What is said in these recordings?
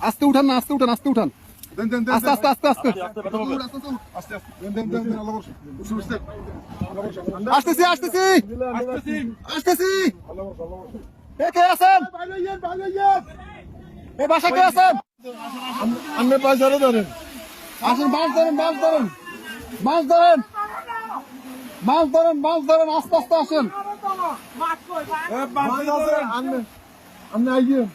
আস্তে উঠান না আস্তে উঠান আস্তে উঠান। আস্তে আস্তে আস্তে আস্তে। আস্তে আস্তে আসতেছি আসতেছি। আসতেছি। এ কে আছেন? এ বাসা কে আছেন? আপনি পয়সারে ধরেন। আসেন মাছ ধরেন মাছ ধরেন। মাছ ধরেন। মাছ ধরেন মাছ ধরেন আস্তে আস্তে আসেন। আপনি আইয়েন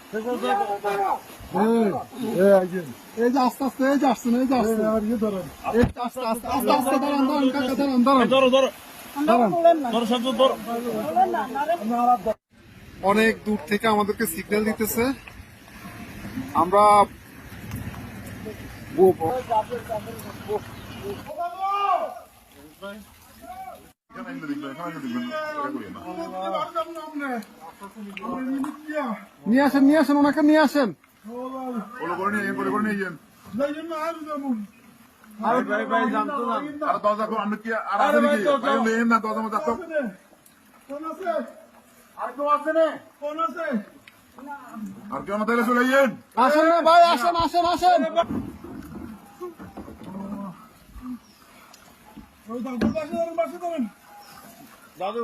এই যে আস্তে আস্তে এই যে আসছেন এই যে আসছেন আর ইয়ে ধরেন এই আস্তে আস্তে আস্তে আস্তে দাঁড়ান দাঁড়ান কাকা দাঁড়ান দাঁড়ান ধরো অনেক দূর থেকে আমাদেরকে সিগন্যাল দিতেছে আমরা নিয়ে আসেন নিয়ে আসেন ওনাকে নিয়ে আসেন। আর কেউ না তাহলে চলে যান। আসেন না ভাই আসেন আসেন আসেন। দাদু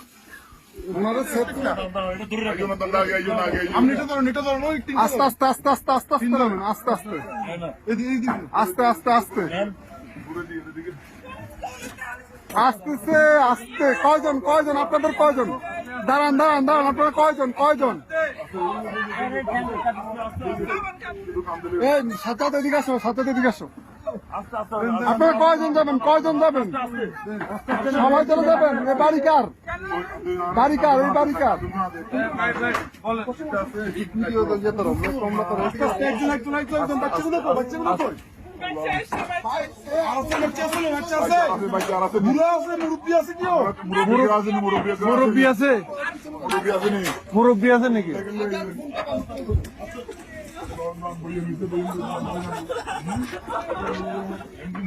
না। আগে আইও আপনি এটা ধরুন এটা ধরুন আস্তে আস্তে আস্তে আস্তে আস্তে আস্তে ধরুন আস্তে আস্তে। আস্তে আস্তে আস্তে। পুরো দিয়ে দিকে আসতেছে আস্তে। কয়জন কয়জন? আপনাদের কয়জন? দাঁড়ান দাঁড়ান দাঁড়ান আপনারা কয়জন কয়জন? এই সাথে এদিকে আসো সাথে এদিকে আসো। আস্তে আস্তে আপনারা কয়জন যাবেন? কয়জন যাবেন? সবাই চলে যাবেন? এ বাড়িকার বাড়িকার আর আছে বুড়ো মুরব্বি আছে? মুরব্বি আছে নাকি?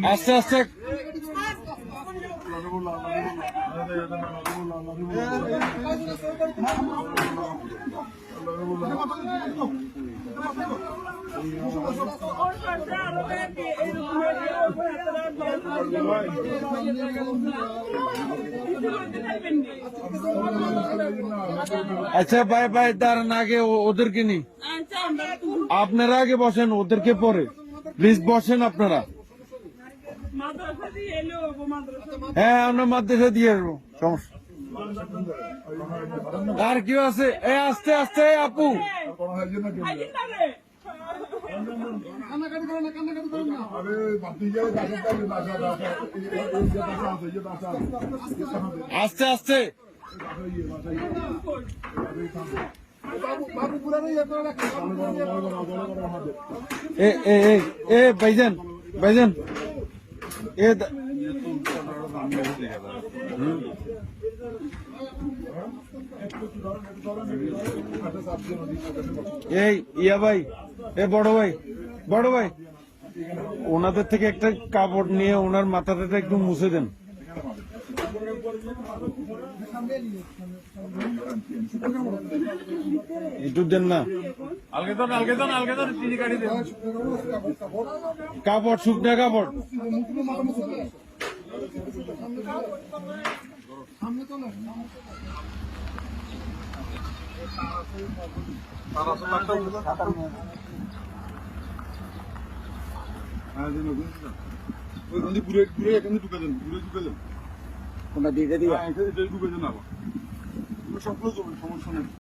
আস্তে আস্তে। আচ্ছা ভাই ভাই দাঁড়ান আগে ও- ওদেরকে নি আপনারা আগে বসেন ওদেরকে পরে প্লিজ বসেন আপনারা মাদ্রাসা দিয়ে এলো মাদ্রাসা হ্যাঁ আমরা মাদ্রাসা দিয়ে আসব। সমস্যা। আর কেউ আছে? এ, আস্তে আস্তে আপু। আস্তে আস্তে। এ এ এ ভাইজান। এই, ইয়া ভাই, এ বড় ভাই বড় ভাই। ওনাদের থেকে একটা কাপড় নিয়ে ওনার মাথাটা একটু মুছে দেন। একটু দেন না? কাপড় শুকনা কাপড়। পুরো পুরো এখানে ঢুকে দেন পুরো ঢুকে দেন। কোনটা দিয়ে দিয়ে। হ্যাঁ সবগুলো সমস্যা নেই।